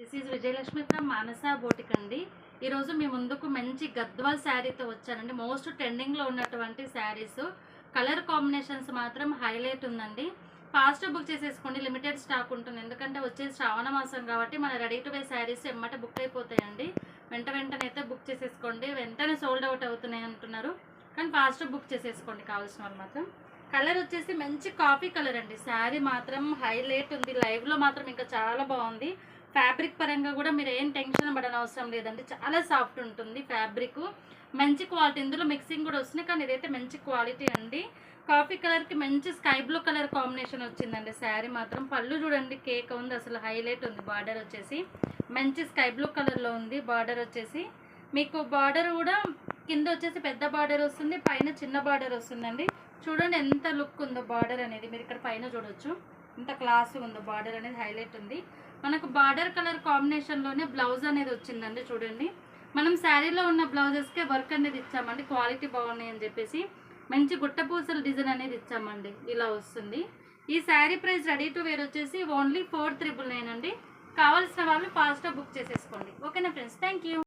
This is Vijayalakshmi from Manasa boutique అండి. ఈరోజు మీ ముందుకు మంచి గద్వాల్ శారీతో వచ్చానండి. మోస్ట్ ట్రెండింగ్లో ఉన్నటువంటి శారీస్ కలర్ కాంబినేషన్స్ మాత్రం హైలైట్ ఉందండి. ఫాస్ట్ బుక్ చేసేసుకోండి. లిమిటెడ్ స్టాక్ ఉంటుంది. ఎందుకంటే వచ్చేది శ్రావణ మాసం కాబట్టి మన రెడీ టు వే శారీస్ ఎమ్మట బుక్ అయిపోతాయండి. వెంట వెంటనే అయితే బుక్ చేసేసుకోండి. వెంటనే సోల్డ్ అవుట్ అవుతున్నాయి అంటున్నారు. కానీ ఫాస్ట్ బుక్ చేసేసుకోండి కావాల్సిన వాళ్ళు మాత్రం. కలర్ వచ్చేసి మంచి కాఫీ కలర్ అండి. శారీ మాత్రం హైలైట్ ఉంది. లైవ్లో మాత్రం ఇంకా చాలా బాగుంది. ఫ్యాబ్రిక్ పరంగా కూడా మీరు ఏం టెన్షన్ పడని అవసరం లేదండి. చాలా సాఫ్ట్ ఉంటుంది ఫ్యాబ్రిక్. మంచి క్వాలిటీ ఇందులో మిక్సింగ్ కూడా వస్తుంది కానీ ఇదైతే మంచి క్వాలిటీ అండి. కాఫీ కలర్కి మంచి స్కై బ్లూ కలర్ కాంబినేషన్ వచ్చిందండి. శారీ మాత్రం పళ్ళు చూడండి కేక్ ఉంది అసలు హైలైట్ ఉంది. బార్డర్ వచ్చేసి మంచి స్కై బ్లూ కలర్లో ఉంది బార్డర్ వచ్చేసి. మీకు బార్డర్ కూడా కింద వచ్చేసి పెద్ద బార్డర్ వస్తుంది పైన చిన్న బార్డర్ వస్తుందండి. చూడండి ఎంత లుక్ ఉందో బార్డర్ అనేది. మీరు ఇక్కడ పైన చూడొచ్చు. ఎంత క్లాస్ ఉందో బార్డర్ అనేది హైలైట్ ఉంది. మనకు బార్డర్ కలర్ కాంబినేషన్లోనే బ్లౌజ్ అనేది వచ్చిందండి చూడండి. మనం శారీలో ఉన్న బ్లౌజెస్కే వర్క్ అనేది ఇచ్చామండి క్వాలిటీ బాగున్నాయి అని చెప్పేసి మంచి గుట్ట పూసల డిజైన్ అనేది ఇచ్చామండి. ఇలా వస్తుంది. ఈ saree price ready to wear వచ్చేసి ఓన్లీ ఫోర్ త్రిబుల్ నైన్ అండి. కావాల్సిన వాళ్ళు ఫాస్ట్గా బుక్ చేసేసుకోండి. ఓకేనా ఫ్రెండ్స్? Thank you